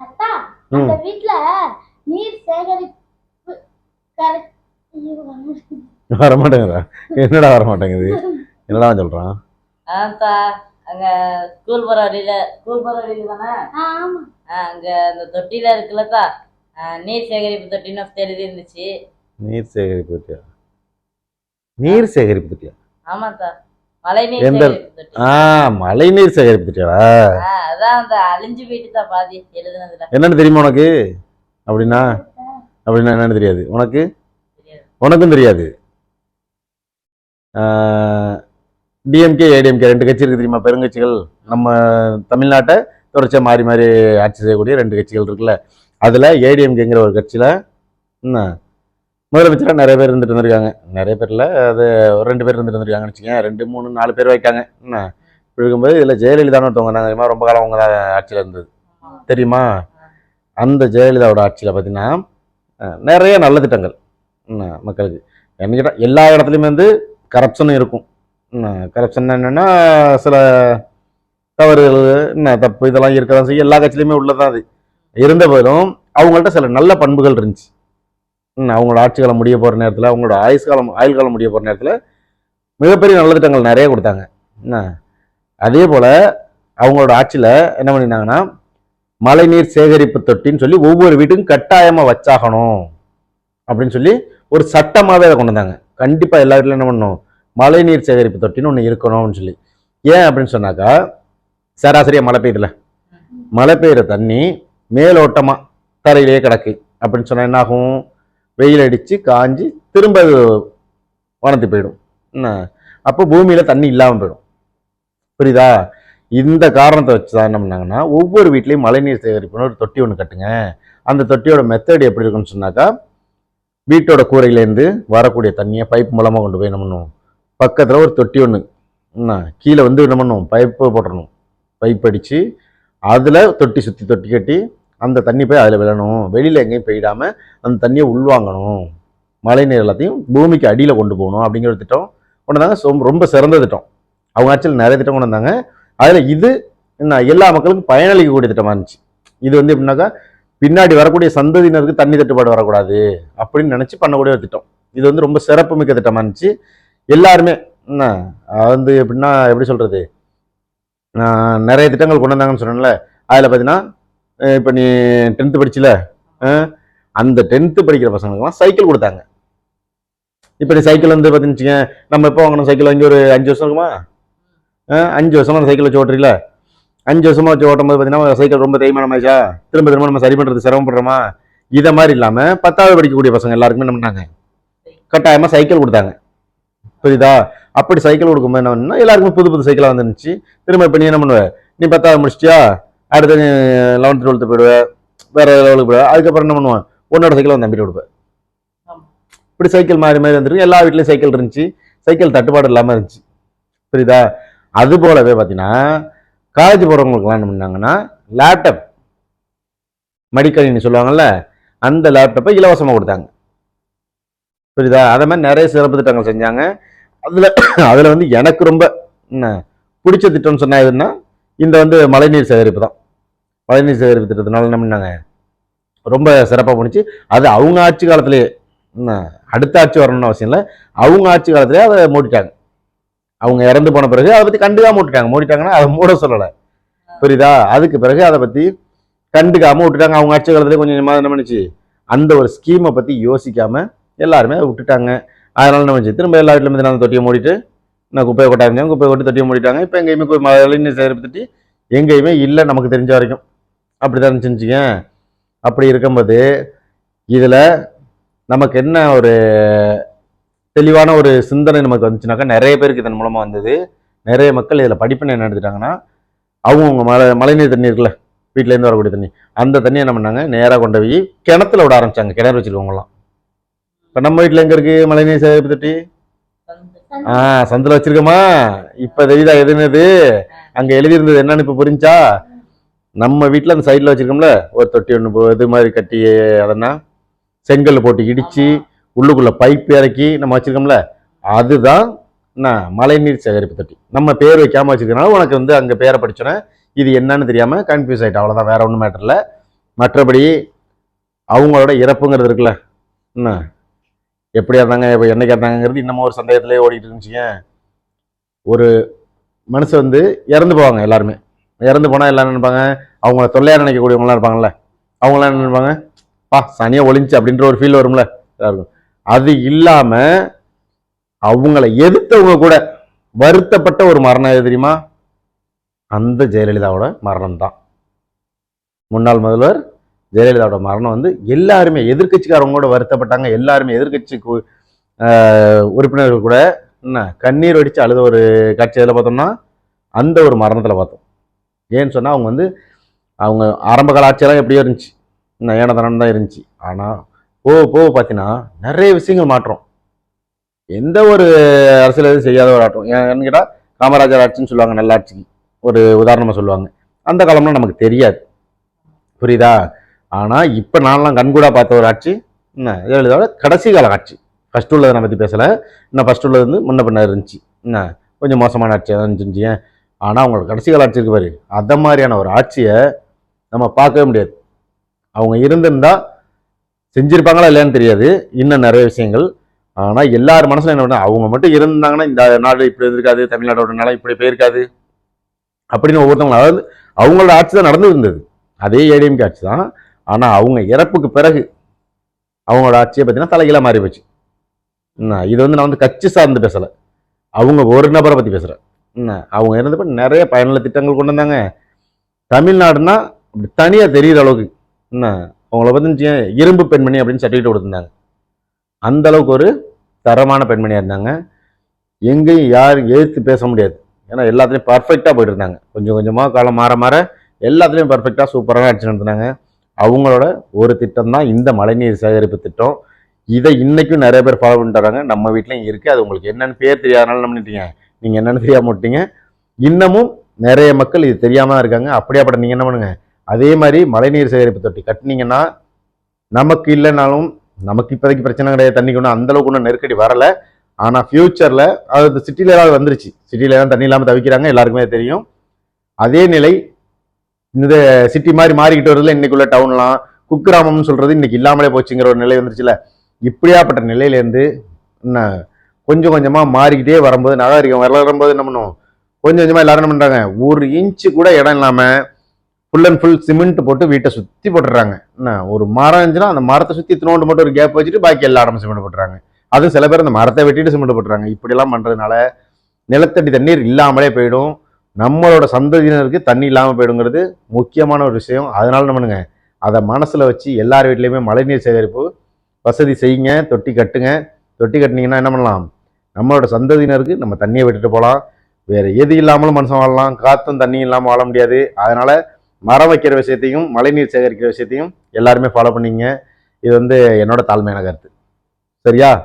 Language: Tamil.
அத்தா. அந்த வீட்ல நீர் சேகரிப்பு வரமாட்டேங்குது. வரமாட்டேங்குதா என்னடா வரமாட்டேங்குது? என்னடா சொல்றான்? ஆத்தா அங்க ஸ்கூல் போற வழியில ஸ்கூல் போற வழியில தானே? அங்க அந்த தொட்டில இருக்குல்லக்கா ஆ, நீர் சேகரிப்பு தொட்டின்னு எழுதி இருந்துச்சு. நீர் சேகரிப்பு பத்தியா நீர் சேகரிப்பு மழை நீர் எந்த- ஆ மழை நீர் சேகரிப்பு ஆ, அதான் அந்த அழிஞ்சு போயிட்டு தான் பாதி எழுதுனதுல. என்னன்னு தெரியுமா உனக்கு? அப்படின்னா? அப்படின்னா என்னன்னு தெரியாது. உனக்கு. உனக்கும் தெரியாது. டிஎம்கே ஏடிஎம்கே ரெண்டு கட்சி இருக்கு தெரியுமா? பெருங்கட்சிகள். நம்ம தமிழ்நாட்டை தொடர்ச்சியாக மாறி மாறி ஆட்சி செய்யக்கூடிய ரெண்டு கட்சிகள் இருக்குல்ல. அதில் ஏடிஎம்கேங்கிற ஒரு கட்சியில் என்ன? முதலமைச்சராக நிறைய பேர் இருந்துட்டு இருந்திருக்காங்க. நிறைய பேரில் அது ஒரு ரெண்டு பேர் இருந்துட்டு இருந்திருக்காங்கன்னு வச்சுக்கோங்க. ரெண்டு மூணு நாலு பேர் வைக்காங்க. என்ன? இப்படி இருக்கும்போது இதில் ஜெயலலிதான்னு ஒருத்தவங்க நாங்கள் தெரியுமா? ரொம்ப காலம் அவங்க தான் ஆட்சியில் இருந்தது. தெரியுமா? அந்த ஜெயலலிதாவோட ஆட்சியில் பார்த்தீங்கன்னா நிறைய நல்ல திட்டங்கள். என்ன, மக்களுக்கு? என்ன கேட்டால் எல்லா இடத்துலையுமே வந்து கரப்ஷனும் இருக்கும். கரப்ஷன் என்னென்னா சில தவறுகள் என்ன தப்பு இதெல்லாம் இருக்க தான் செய்யும். எல்லா கட்சியிலையுமே உள்ளதான் அது. இருந்த போதிலும் அவங்கள்ட்ட சில நல்ல பண்புகள் இருந்துச்சு. அவங்களோட ஆட்சி காலம் முடிய போகிற நேரத்தில் அவங்களோட ஆயுஸ் காலம் ஆயுள் காலம் முடிய போகிற நேரத்தில் மிகப்பெரிய நல்ல திட்டங்கள் நிறைய கொடுத்தாங்க. என்ன? அதே போல் அவங்களோட ஆட்சியில் என்ன பண்ணியிருந்தாங்கன்னா மழைநீர் சேகரிப்பு தொட்டின்னு சொல்லி ஒவ்வொரு வீட்டுக்கும் கட்டாயமாக வச்சாகணும் அப்படின்னு சொல்லி ஒரு சட்டமாகவே அதை கொண்டு வந்தாங்க. கண்டிப்பாக எல்லா வீட்லையும் என்ன பண்ணணும்? மழைநீர் சேகரிப்பு தொட்டின்னு ஒன்று இருக்கணும்னு சொல்லி. ஏன் அப்படின்னு சொன்னாக்கா சராசரியாக மழை பெய்யுதுல மழை பெய்கிற தண்ணி மேலோட்டமாக தரையிலேயே கிடக்கு. அப்படின்னு சொன்னால் என்ன ஆகும் வெயில் அடித்து காஞ்சி திரும்ப வனத்து போயிடும். என்ன? அப்போ பூமியில் தண்ணி இல்லாமல் போயிடும். புரியுதா? இந்த காரணத்தை வச்சு தான் என்ன பண்ணாங்கன்னா ஒவ்வொரு வீட்லேயும் மழைநீர் சேகரிப்புன்னு ஒரு தொட்டி ஒன்று கட்டுங்க. அந்த தொட்டியோட மெத்தட் எப்படி இருக்குன்னு சொன்னாக்கா வீட்டோட கூரையிலேருந்து வரக்கூடிய தண்ணியை பைப் மூலமாக கொண்டு போய் என்ன பண்ணுவோம் பக்கத்தில் ஒரு தொட்டி ஒன்று என்ன? கீழே வந்து என்ன பண்ணுவோம் பைப்பு போட்டுடணும் பைப் அடித்து அதில் தொட்டி சுற்றி தொட்டி கட்டி அந்த தண்ணி போய் அதில் விழணும். வெளியில் எங்கேயும் போயிடாமல் அந்த தண்ணியை உள்வாங்கணும். மழை நீர் எல்லாத்தையும் பூமிக்கு அடியில் கொண்டு போகணும் அப்படிங்கிற ஒரு திட்டம் கொண்டு வந்தாங்க. ரொம்ப- ரொம்ப சிறந்த திட்டம். அவங்க ஆட்சியில் நிறைய திட்டம் கொண்டு வந்தாங்க. அதில் இது என்ன எல்லா மக்களுக்கும் பயனளிக்கக்கூடிய திட்டமாக இருந்துச்சு. இது வந்து எப்படின்னாக்கா பின்னாடி வரக்கூடிய சந்ததியினருக்கு தண்ணி தட்டுப்பாடு வரக்கூடாது அப்படின்னு நினச்சி பண்ணக்கூடிய ஒரு திட்டம். இது வந்து ரொம்ப சிறப்பு மிக்க திட்டமாக இருந்துச்சு. எல்லாருமே என்ன அது வந்து எப்படின்னா எப்படி சொல்கிறது நிறைய திட்டங்கள் கொண்டு வந்தாங்கன்னு சொன்னேன்ல. அதில் பார்த்தீங்கன்னா இப்போ நீ டென்த்து படிச்சில அந்த டென்த்து படிக்கிற பசங்களுக்குலாம் சைக்கிள் கொடுத்தாங்க. இப்போ நீ சைக்கிள் வந்து பார்த்தீங்கன்னு நம்ம எப்போ வாங்கணும் சைக்கிள் வாங்கி ஒரு அஞ்சு வருஷம் இருக்குமா? அஞ்சு வருஷமா அந்த சைக்கிள் வச்சு ஓட்டுறீல அஞ்சு வருஷமா வச்சு ஓட்டும் போது பார்த்தீங்கன்னா சைக்கிள் ரொம்ப தேய்மானமாச்சா திரும்ப திரும்ப நம்ம சரி பண்ணுறது சிரமப்படுறோமா? இதை மாதிரி இல்லாமல் பத்தாவது படிக்கக்கூடிய பசங்க எல்லாருக்குமே என்ன பண்ணாங்க? கட்டாயமாக சைக்கிள் கொடுத்தாங்க. புரியுதா? அப்படி சைக்கிள் கொடுக்கும்போது என்ன பண்ணா எல்லாருக்குமே புது புது சைக்கிளாக வந்துருந்துச்சு. திரும்ப இப்போ நீ என்ன பண்ணுவ? நீ பத்தாவது முடிச்சிட்டியா? அடுத்து லெவன்த் டுவெல்த்து போயிடுவ வேற லெவலுக்கு போயிடுவ. அதுக்கப்புறம் என்ன பண்ணுவான்? உன்னோட சைக்கிள் வந்து நம்பிட்டு கொடுப்பேன். இப்படி சைக்கிள் மாறி மாறி வந்துருக்கு எல்லா வீட்லயும் சைக்கிள் இருந்துச்சு. சைக்கிள் தட்டுப்பாடு இல்லாமல் இருந்துச்சு. புரியுதா? அது போலவே பார்த்தீங்கன்னா காலேஜ் போகிறவங்களுக்குலாம் என்ன பண்ணாங்கன்னா லேப்டாப் மடிக்கணினி சொல்லுவாங்கல்ல அந்த லேப்டாப்பை இலவசமாக கொடுத்தாங்க. புரியுதா? அதே மாதிரி நிறைய சிறப்பு திட்டங்கள் செஞ்சாங்க. அதில் அதில் வந்து எனக்கு ரொம்ப என்ன பிடிச்ச திட்டம்னு சொன்னா எதுன்னா இந்த வந்து மழைநீர் சேகரிப்பு தான். மழைநீர் சேகரிப்பு திட்டத்தினால என்ன பண்ணாங்க? ரொம்ப சிறப்பாக பண்ணிச்சு அது அவங்க ஆட்சி காலத்திலேயே அடுத்த ஆட்சி வரணும்னு அவசியம் இல்லை. அவங்க ஆட்சி காலத்திலேயே அதை மூடிட்டாங்க. அவங்க இறந்து போன பிறகு அதை பற்றி கண்டுக்காம விட்டுட்டாங்க. மூடிட்டாங்கன்னா அதை மூட சொல்லலை. புரியுதா? அதுக்கு பிறகு அதை பற்றி கண்டுக்காம விட்டுட்டாங்க. அவங்க ஆட்சி காலத்திலே கொஞ்சம் கொஞ்சமாக என்ன பண்ணுச்சு? அந்த ஒரு ஸ்கீமை பற்றி யோசிக்காம எல்லாருமே அதை விட்டுட்டாங்க. அதனால என்ன பண்ணுச்சு? திரும்ப எல்லா வீட்டிலும் அந்த தொட்டியை மூடிட்டு நான் குப்பையை கொட்ட ஆரம்பிச்சாங்க குப்பையை கொட்டி தொட்டியை மூடிட்டாங்க. இப்போ எங்கேயுமே மழைநீர் சேகரிப்பு தொட்டி எங்கேயுமே இல்லை நமக்கு தெரிஞ்ச வரைக்கும். அப்படி தான் இருந்துச்சுங்க அப்படி இருக்கும்போது இதில் நமக்கு என்ன ஒரு தெளிவான ஒரு சிந்தனை நமக்கு வந்துச்சுனாக்கா நிறைய பேருக்கு இதன் மூலமாக வந்தது. நிறைய மக்கள் இதில் படிப்பினை என்ன எடுத்துட்டாங்கன்னா அவங்கவுங்க மழை மழைநீர் தண்ணி இருக்குல்ல வீட்டிலேருந்து வரக்கூடிய தண்ணி அந்த தண்ணி என்ன பண்ணாங்க நேராக கொண்டு போய் கிணத்துல விட ஆரம்பிச்சாங்க கிணறு வச்சிருக்கவங்களாம் இப்போ நம்ம வீட்டில் எங்கே இருக்கு மழைநீர் சேகரிப்பு தொட்டி? ஆ சந்தில் வச்சிருக்கோமா? இப்ப தெரியுதா எதுன்னு இது? அங்க எழுதியிருந்தது என்னன்னு இப்ப புரிஞ்சா? நம்ம வீட்டில் அந்த சைடில் வச்சுருக்கோம்ல ஒரு தொட்டி ஒன்று இது மாதிரி கட்டி அதனா செங்கல் போட்டு இடித்து உள்ளுக்குள்ளே பைப் இறக்கி நம்ம வச்சுருக்கோம்ல அதுதான் என்ன மழைநீர் சேகரிப்பு தொட்டி. நம்ம பேர் வைக்காமல் வச்சுருக்கனால உனக்கு வந்து அங்கே பேரை படிச்சோன்னே இது என்னன்னு தெரியாமல் கன்ஃபியூஸ் ஆயிட்டு. அவ்வளோதான் வேற ஒன்றும் மேட்டர் இல்லை. மற்றபடி அவங்களோட இறப்புங்கிறது இருக்குல்ல என்ன எப்படி இருந்தாங்க இப்போ என்னைக்கு இருந்தாங்கிறது இன்னமும் ஒரு சந்தேகத்திலே ஓடிட்டு இருந்துச்சுங்க. ஒரு மனுஷன் வந்து இறந்து போவாங்க எல்லாருமே. இறந்து போனால் எல்லாம் நினைப்பாங்க? அவங்கள தொல்லையாக நினைக்கக்கூடியவங்களாம் இருப்பாங்கல்ல. அவங்களாம் என்ன நினைப்பாங்க? பா சனியாக ஒளிஞ்சு அப்படின்ற ஒரு ஃபீல் வரும்ல. இருக்கும். அது இல்லாமல் அவங்கள எதிர்த்தவங்க கூட வருத்தப்பட்ட ஒரு மரணம் எது தெரியுமா? அந்த ஜெயலலிதாவோட மரணம் தான் முன்னாள் முதல்வர் ஜெயலலிதாவோட மரணம் வந்து எல்லாருமே எதிர்க்கட்சிக்காரவங்க கூட வருத்தப்பட்டாங்க. எல்லாருமே எதிர்க்கட்சி கு- உறுப்பினர்கள் கூட என்ன கண்ணீர் வடித்து அழுத ஒரு காட்சி எதில் பார்த்தோம்னா அந்த ஒரு மரணத்தில் பார்த்தோம். ஏன்னு சொன்னால் அவங்க வந்து அவங்க ஆரம்ப கால ஆட்சியெல்லாம் எப்படியோ இருந்துச்சு. என்ன ஏனதனம் தான் இருந்துச்சு. ஆனால் போக போக பார்த்தீங்கன்னா நிறைய விஷயங்கள் மாற்றம். எந்த ஒரு அரசியல் எதுவும் செய்யாத ஒரு ஆட்டம். ஏன்னு கேட்டால் காமராஜர் ஆட்சின்னு சொல்லுவாங்க நல்ல ஆட்சிக்கு ஒரு உதாரணமாக சொல்லுவாங்க. அந்த காலம்லாம் நமக்கு தெரியாது. புரியுதா? ஆனால் இப்போ நான்லாம் கண்கூடா பார்த்த ஒரு ஆட்சி என்ன ஜெயலலிதாவோட கடைசி கால ஆட்சி. ஃபஸ்ட்டு உள்ளதை நான் பற்றி பேசலை. இன்னும் ஃபஸ்ட்டு உள்ளது வந்து முன்ன பின்ன இருந்துச்சு. என்ன கொஞ்சம் மோசமான ஆட்சியாக தான் இருந்துச்சு ஆனால் அவங்களோட கடைசி கால ஆட்சி இருக்கு பாரு. அந்த மாதிரியான ஒரு ஆட்சியை நம்ம பார்க்கவே முடியாது. அவங்க இருந்திருந்தால் செஞ்சுருப்பாங்களா இல்லையான்னு தெரியாது. இன்னும் நிறைய விஷயங்கள். ஆனால் எல்லார் மனசில் என்ன பண்ண அவங்க மட்டும் இருந்தாங்கன்னா இந்த நாடு இப்படி இருந்திருக்காது தமிழ்நாடோட நிலம் இப்படி போயிருக்காது அப்படின்னு ஒவ்வொருத்தவங்க அதாவது அவங்களோட ஆட்சி தான் நடந்து இருந்தது. அதே ஏடிஎம்கே ஆட்சி தான். ஆனால் அவங்க இறப்புக்கு பிறகு அவங்களோட ஆட்சியை பார்த்தீங்கன்னா தலைகீழாக மாறி போச்சு என்ன இது வந்து நான் வந்து கட்சி சார்ந்து பேசலை. அவங்க ஒரு நபரை பற்றி பேசுகிறேன் அவங்க இருந்தப்ப நிறைய பயனுள்ள திட்டங்கள் கொண்டு வந்தாங்க. தமிழ்நாடுனா அப்படி தனியாக தெரிகிற அளவுக்கு என்ன? அவங்கள பற்றி இரும்பு பெண்மணி அப்படின்னு சர்டிஃபிகேட் கொடுத்துருந்தாங்க. அந்த அளவுக்கு ஒரு தரமான பெண்மணியாக இருந்தாங்க. எங்கேயும் யாரும் எழுத்து பேச முடியாது. ஏன்னா எல்லாத்துலேயும் பர்ஃபெக்டாக போயிட்டு இருந்தாங்க கொஞ்சம் கொஞ்சமாக காலம் மாற மாற எல்லாத்துலேயும் பர்ஃபெக்டாக சூப்பராக அடிச்சு நடத்துனாங்க. அவங்களோட ஒரு திட்டம் தான் இந்த மழைநீர் சேகரிப்பு திட்டம். இதை இன்றைக்கும் நிறைய பேர் ஃபாலோ பண்ணிட்டு வராங்க. நம்ம வீட்டிலையும் இருக்குது அது உங்களுக்கு என்னென்னு பேர் தெரியாதனால நம்ம பண்ணிட்டீங்க நீங்கள் என்னென்னு தெரியாமல் விட்டீங்க? இன்னமும் நிறைய மக்கள் இது தெரியாமல் இருக்காங்க. அப்படியாப்பட்ட நீங்கள் என்ன பண்ணுங்க? அதே மாதிரி மழைநீர் சேகரிப்பு தொட்டி கட்டினீங்கன்னா நமக்கு இல்லைனாலும் நமக்கு இப்போதைக்கு பிரச்சனை கிடையாது. தண்ணிக்கு ஒன்றும் அந்தளவுக்கு ஒன்றும் நெருக்கடி வரல. ஆனால் ஃப்யூச்சரில் அது சிட்டியில் ஏதாவது வந்துருச்சு. சிட்டியில் ஏதாவது தண்ணி இல்லாமல் தவிக்கிறாங்க. எல்லாருக்குமே தெரியும். அதே நிலை இந்த சிட்டி மாதிரி மாறிக்கிட்டு வரதுல இன்றைக்குள்ள டவுன்லாம் குக்கிராமம்னு சொல்கிறது இன்றைக்கி இல்லாமலே போச்சுங்கிற ஒரு நிலை வந்துருச்சுல. இப்படியாப்பட்ட நிலையிலேருந்து என்ன கொஞ்சம் கொஞ்சமாக மாறிக்கிட்டே வரும்போது நாகரிகம் வளரும்போது என்ன பண்ணுவோம்? கொஞ்சம் கொஞ்சமாக எல்லாரும் என்ன பண்ணுறாங்க ஒரு இன்ச்சு கூட இடம் இல்லாமல் ஃபுல் அண்ட் ஃபுல் சிமெண்ட் போட்டு வீட்டை சுற்றி போட்டுறாங்க என்ன? ஒரு மரம் இருந்துச்சுன்னா அந்த மரத்தை சுற்றி தினோண்டு மட்டும் ஒரு கேப் வச்சுட்டு பாக்கி எல்லா இடமும் சிமெண்ட் போட்டுறாங்க. அதுவும் சில பேர் அந்த மரத்தை வெட்டிட்டு சிமெண்ட் போட்டுறாங்க. இப்படிலாம் பண்ணுறதுனால நிலத்தடி தண்ணீர் இல்லாமலே போயிடும். நம்மளோட சந்ததியினருக்கு தண்ணி இல்லாமல் போயிடுங்கிறது முக்கியமான ஒரு விஷயம். அதனால என்ன பண்ணுங்க? அதை மனசில் வச்சு எல்லார் வீட்லேயுமே மழைநீர் சேகரிப்பு வசதி செய்யுங்க தொட்டி கட்டுங்க. தொட்டி கட்டினீங்கன்னா என்ன பண்ணலாம்? நம்மளோட சந்ததியினருக்கு நம்ம தண்ணியை விட்டுட்டு போகலாம். வேறு எது இல்லாமலும் மனுஷன் வாழலாம். காற்றும் தண்ணியும் இல்லாமல் வாழ முடியாது. அதனால் மரம் வைக்கிற விஷயத்தையும் மழைநீர் சேகரிக்கிற விஷயத்தையும் எல்லாருமே ஃபாலோ பண்ணீங்க. இது வந்து என்னோட தாழ்மையான கருத்து. சரியா?